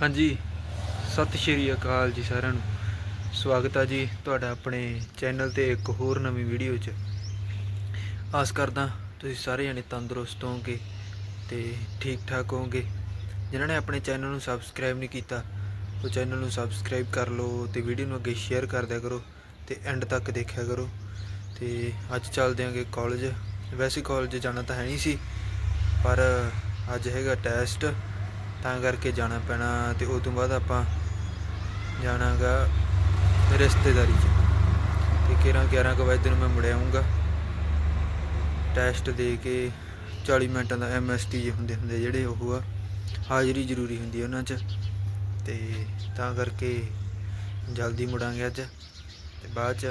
ਹਾਂਜੀ। ਸਤਿ ਸ਼੍ਰੀ ਅਕਾਲ ਜੀ ਸਾਰਿਆਂ ਨੂੰ। ਸਵਾਗਤ ਆ ਜੀ ਤੁਹਾਡਾ ਆਪਣੇ ਚੈਨਲ ਤੇ ਇੱਕ ਹੋਰ ਨਵੀਂ ਵੀਡੀਓ 'ਚ। ਆਸ ਕਰਦਾ ਤੁਸੀਂ ਸਾਰੇ ਜਣੇ ਤੰਦਰੁਸਤ ਹੋਵੋਗੇ ਤੇ ਠੀਕ ਠਾਕ ਹੋਵੋਗੇ। ਜਿਨ੍ਹਾਂ ਨੇ ਆਪਣੇ ਚੈਨਲ ਨੂੰ ਸਬਸਕ੍ਰਾਈਬ ਨਹੀਂ ਕੀਤਾ, ਉਹ ਚੈਨਲ ਨੂੰ ਸਬਸਕ੍ਰਾਈਬ ਕਰ ਲਓ ਤੇ ਵੀਡੀਓ ਨੂੰ ਅੱਗੇ ਸ਼ੇਅਰ ਕਰ ਦਿਆ ਕਰੋ ਤੇ ਐਂਡ ਤੱਕ ਦੇਖਿਆ ਕਰੋ। ਤੇ ਅੱਜ ਚੱਲਦੇ ਆਂਗੇ ਕਾਲਜ। ਵੈਸੇ ਕਾਲਜ ਜਾਣਾ ਤਾਂ ਹੈ ਨਹੀਂ ਸੀ, ਪਰ ਅੱਜ ਹੈਗਾ ਟੈਸਟ। ਤਾਂ ਕਰਕੇ ਜਾਣਾ ਪੈਣਾ ਤੇ ਉਸ ਤੋਂ ਬਾਅਦ ਆਪਾਂ ਜਾਣਾਗਾ ਰਿਸ਼ਤੇਦਾਰੀ 'ਚ। ਤੇ ਕਿਰਾਂ 11 ਕੁ ਵਜੇ ਨੂੰ ਮੈਂ ਮੁੜ ਆਊਂਗਾ। ਟੈਸਟ ਦੇ ਕੇ 40 ਮਿੰਟਾਂ ਦਾ ਐਮਐਸਟੀ ਜੇ ਹੁੰਦੇ ਹੁੰਦੇ ਜਿਹੜੇ ਉਹ ਆ, ਹਾਜ਼ਰੀ ਜ਼ਰੂਰੀ ਹੁੰਦੀ ਹੈ ਉਹਨਾਂ 'ਚ। ਤੇ ਤਾਂ ਕਰਕੇ ਜਲਦੀ ਮੁੜਾਂਗੇ ਅੱਜ। ਤੇ ਬਾਅਦ 'ਚ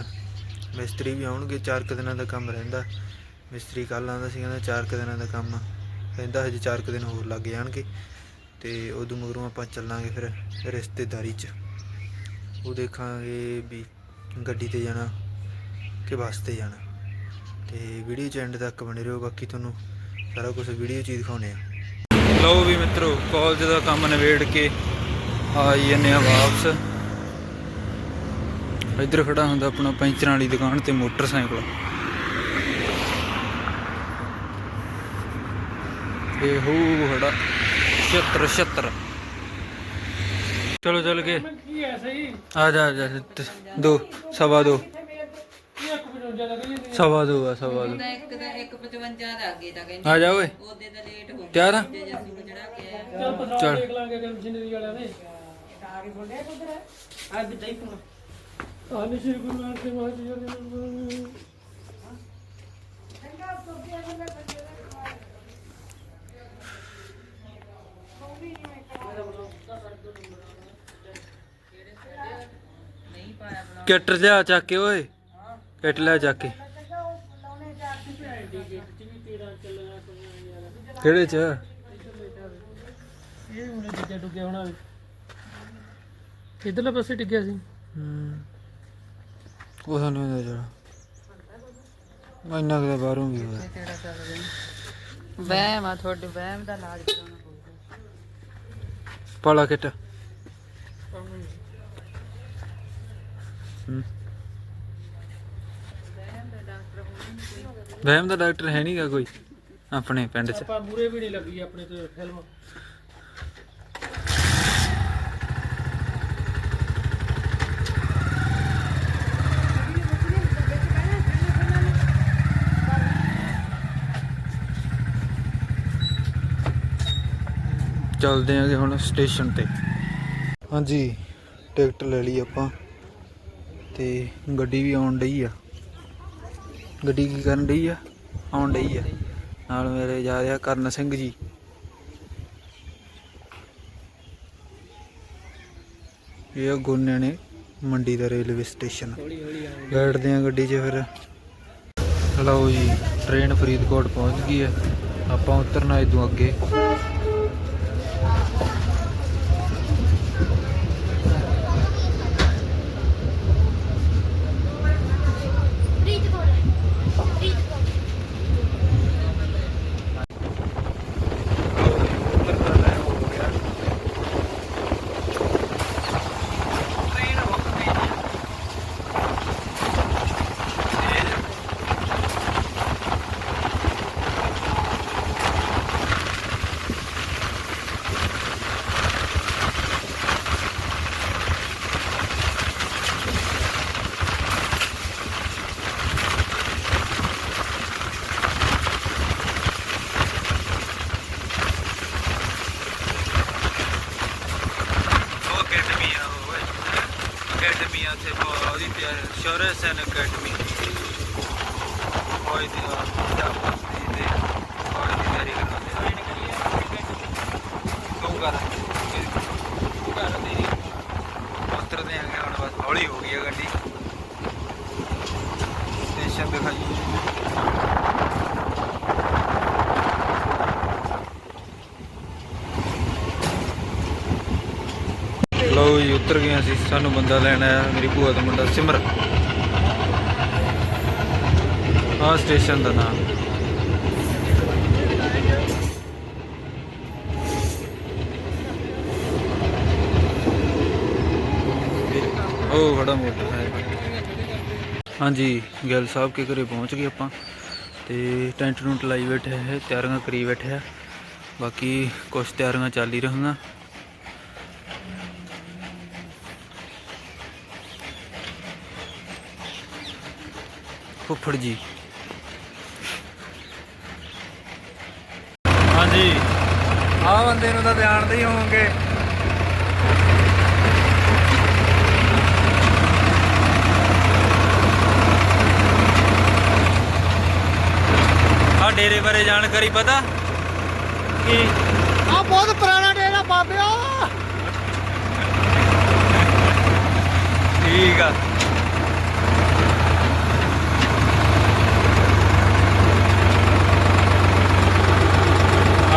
ਮਿਸਤਰੀ ਵੀ ਆਉਣਗੇ, ਚਾਰ ਕੁ ਦਿਨਾਂ ਦਾ ਕੰਮ ਰਹਿੰਦਾ। ਮਿਸਤਰੀ ਕੱਲ੍ਹ ਆਉਂਦਾ ਸੀ, ਕਹਿੰਦਾ ਚਾਰ ਕੁ ਦਿਨਾਂ ਦਾ ਕੰਮ ਕਹਿੰਦਾ ਹਜੇ ਚਾਰ ਕੁ ਦਿਨ ਹੋਰ ਲੱਗ ਜਾਣਗੇ। ਤੇ ਉਦੋਂ ਮਗਰੋਂ ਆਪਾਂ ਚੱਲਾਂਗੇ ਫਿਰ ਰਿਸ਼ਤੇਦਾਰੀ 'ਚ। ਉਹ ਦੇਖਾਂਗੇ ਵੀ ਗੱਡੀ ਤੇ ਜਾਣਾ ਕਿ ਬੱਸ ਤੇ ਜਾਣਾ। ਤੇ ਵੀਡੀਓ 'ਚ ਐਂਡ ਤੱਕ ਬਣੇ ਰਹੋ, ਬਾਕੀ ਤੁਹਾਨੂੰ ਸਾਰਾ ਕੁਝ ਵੀਡੀਓ 'ਚ ਹੀ ਦਿਖਾਉਣੇ ਆ ਲਓ ਵੀ ਮਿੱਤਰੋ ਕਾਲਜ ਦਾ ਕੰਮ ਨਿਬੇੜ ਕੇ ਆਈ ਜੰਨੇ ਆ ਵਾਪਸ। ਇੱਧਰ ਖੜਾ ਹੁੰਦਾ ਆਪਣਾ ਪੈਂਚਰਾਂ ਵਾਲੀ ਦੁਕਾਨ ਤੇ ਮੋਟਰਸਾਈਕਲ। ਇਹ ਹੋ ਖੜਾ 76 76 ਚਲੋ ਚੱਲ ਕੇ ਕੀ ਹੈ ਸਹੀ ਆ ਜਾ ਆ ਜਾ ਤੇ ਦੋ ਸਵਾ ਦੋ। ਸਵਾ ਦੋ ਆ ਸਵਾ ਦੋ। ਦਾ ਇੱਕ ਦਾ ਇੱਕ 55 ਦਾ ਅੱਗੇ ਤਾਂ ਕਹਿੰਦੇ ਆ ਜਾ ਓਏ। ਉਹਦੇ ਦਾ ਲੇਟ ਹੋ ਤਿਆਰ ਆ? ਗਿਆ ਜੇ ਸੂਟ ਚੜਾ ਕੇ ਆਇਆ। ਚੱਲ ਪਸਾ ਚੱਲ। ਦੇਖ ਲਾਂਗੇ ਕਿ ਮਸ਼ੀਨਰੀ ਵਾਲਿਆਂ ਨੇ। ਆ ਕੇ ਬੋਲਿਆ ਕੁਦਰ ਆ ਵੀ ਦਈ ਪੁਣਾ ਆ ਨਿਸ਼ਰ ਗੁਰੂ ਨਾਨਕ ਦੇਵ ਮਹਾਰਾਜ ਜੀ ਦੇ ਨਹੀਂ ਪਾਇਆ ਬਣਾ ਕਿੱਟ ਲਿਆ ਚੱਕ ਕੇ ਓਏ। ਕਿੱਟ ਲਿਆ ਚੱਕ ਕੇ। ਕਿਹੜੇ ਚ? ਇਹ ਉਹਨੇ ਜਿੱਜਾ ਡੁੱਗਿਆ ਹੋਣਾ ਵੀ। ਇਧਰਲੇ ਪਾਸੇ ਡਿੱਗਿਆ ਸੀ। ਹੂੰ। ਉਹ ਸਾਨੂੰ ਇਹਦਾ ਜਰਾ ਇੰਨਾ ਕਿਤੇ ਬਾਹਰੋਂ ਵੀ ਹੋਇਆ। ਵਹਿਮ ਆ ਤੁਹਾਡੇ ਵਹਿਮ ਦਾ ਇਲਾਜ ਕਰਾਉਣਾ ਪਊਗਾ। ਪਾਲਾ ਕਿੱਟ। ਹੂੰ ਵਹਿਮ ਦਾ ਡਾਕਟਰ ਹੈ ਨਹੀਂਗਾ ਕੋਈ? ਆਪਣੇ ਪਿੰਡ ਚ। ਆਪਾਂ ਮੂਰੇ ਵੀ ਨਹੀਂ ਲੱਗੀ ਆਪਣੇ ਤੇ ਫਿਲਮ। ਚੱਲਦੇ ਆਂਗੇ ਹੁਣ ਸਟੇਸ਼ਨ ਤੇ। ਹਾਂਜੀ ਟਿਕਟ ਲੈ ਲਈ ਆਪਾਂ। ਤੇ ਗੱਡੀ ਵੀ ਆਉਣ ਡਈ ਆ। ਗੱਡੀ ਕੀ ਕਰਨ ਡਈ ਆ? ਆਉਣ ਡਈ ਆ। ਨਾਲ ਮੇਰੇ ਜਾ ਰਿਹਾ ਕਰਨ ਸਿੰਘ ਜੀ। ਇਹ ਆ ਗੋਨਿਆਂ ਨੇ ਮੰਡੀ ਦਾ ਰੇਲਵੇ ਸਟੇਸ਼ਨ। ਬੈਠਦੇ ਆ ਗੱਡੀ 'ਚ ਫਿਰ। ਲਓ ਜੀ, ਟ੍ਰੇਨ ਫਰੀਦਕੋਟ ਪਹੁੰਚ ਗਈ ਹੈ ਆਪਾਂ ਉਤਰਨਾ ਇਦੋਂ ਅੱਗੇ ਉਹ ਅਕੈਡਮੀ ਆ ਓਏ ਅਕੈਡਮੀ ਆ ਤੇ ਉਹਦੀ ਤੇ ਸ਼ੋਰਸ ਅਕੈਡਮੀ। ਹੋਈ ਤੇ ਆ ਪਾਸੀ ਦੇ ਹੋਈ ਦੀ ਤਿਆਰੀ ਕਰਦੇ ਤੂੰ ਕਰ। ਤੂੰ ਕਰ ਤੇਰੀ। ਉਤਰਦੇ ਆਂਗੇ ਹੁਣ ਬਸ ਹੌਲੀ ਹੋ ਗਈ ਆ ਗੱਡੀ। ਸਟੇਸ਼ਨ ਦਿਖਾਈ ਲਓ ਜੀ ਉਤਰ ਗਏ ਅਸੀਂ। ਸਾਨੂੰ ਬੰਦਾ ਲੈਣ ਆਇਆ, ਮੇਰੀ ਭੂਆ ਦਾ ਮੁੰਡਾ ਸਿਮਰ। ਆਹ ਸਟੇਸ਼ਨ ਦਾ ਨਾਮ। ਉਹ ਖੜਾ ਮੋਟਰਸਾਈਕਲ। ਹਾਂਜੀ, ਗਿੱਲ ਸਾਹਿਬ ਕੇ ਘਰੇ ਪਹੁੰਚ ਗਏ ਆਪਾਂ। ਤੇ ਟੈਂਟ ਨੂੰ ਲਾਈ ਬੈਠੇ ਹੈ, ਤਿਆਰੀਆਂ ਕਰੀ ਬੈਠੇ ਆ ਬਾਕੀ ਕੁਝ ਤਿਆਰੀਆਂ ਚੱਲ ਹੀ ਰਹੀਆਂ। ਫੁੱਫੜ ਜੀ। ਹਾਂਜੀ। ਆ ਬੰਦੇ ਨੂੰ ਤਾਂ ਜਾਣਦੇ ਹੀ ਹੋਵੋਗੇ। ਆ ਡੇਰੇ ਬਾਰੇ ਜਾਣਕਾਰੀ ਪਤਾ? ਕੀ? ਆ ਬਹੁਤ ਪੁਰਾਣਾ ਡੇਰਾ ਬਾਬਿਓ। ਠੀਕ ਆ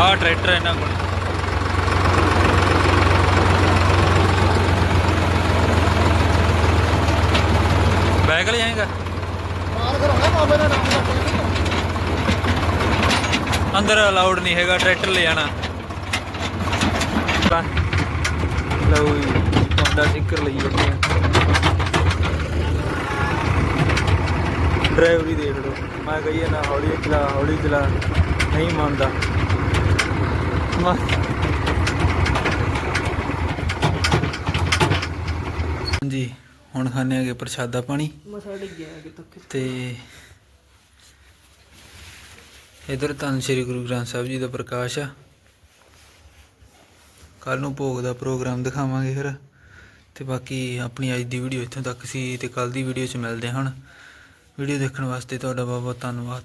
ਆ ਟਰੈਕਟਰ ਇਹਨਾਂ ਕੋਲ। ਬੈਗ ਲੈ ਜਾਏਗਾ ਅੰਦਰ ਅਲਾਉਡ ਨਹੀਂ ਹੈਗਾ, ਟਰੈਕਟਰ ਲੈ ਜਾਣਾ ਲਓ ਤੁਹਾਡਾ ਸਟicker ਲਈ ਬੈਠੇ ਡਰਾਈਵਰੀ ਦੇਖ ਲਓ। ਮੈਂ ਕਹੀਏ ਨਾ ਹੌਲੀ ਚਲਾ ਹੌਲੀ ਚਲਾ, ਨਹੀਂ ਮੰਨਦਾ। ਮੈਂ- ਹਾਂਜੀ ਹੁਣ ਖਾਣੇ ਆਗੇ ਪ੍ਰਸ਼ਾਦਾ ਪਾਣੀ। ਮਸਾ ਡਿੱਗ ਗਿਆ ਕਿ ਤੱਕ ਤੇ ਇਧਰ ਧੰਨ ਸ਼੍ਰੀ ਗੁਰੂ ਗ੍ਰੰਥ ਸਾਹਿਬ ਜੀ ਦਾ ਪ੍ਰਕਾਸ਼ ਆ। ਕੱਲ ਨੂੰ ਭੋਗ ਦਾ ਪ੍ਰੋਗਰਾਮ ਦਿਖਾਵਾਂਗੇ ਫਿਰ। ਤੇ ਬਾਕੀ ਆਪਣੀ ਅੱਜ ਦੀ ਵੀਡੀਓ ਇੱਥੋਂ ਤੱਕ ਸੀ ਤੇ ਕੱਲ ਦੀ ਵੀਡੀਓ 'ਚ ਮਿਲਦੇ ਹਾਂ ਹੁਣ। ਵੀਡੀਓ ਦੇਖਣ ਵਾਸਤੇ ਤੁਹਾਡਾ ਬਹੁਤ ਬਹੁਤ ਧੰਨਵਾਦ।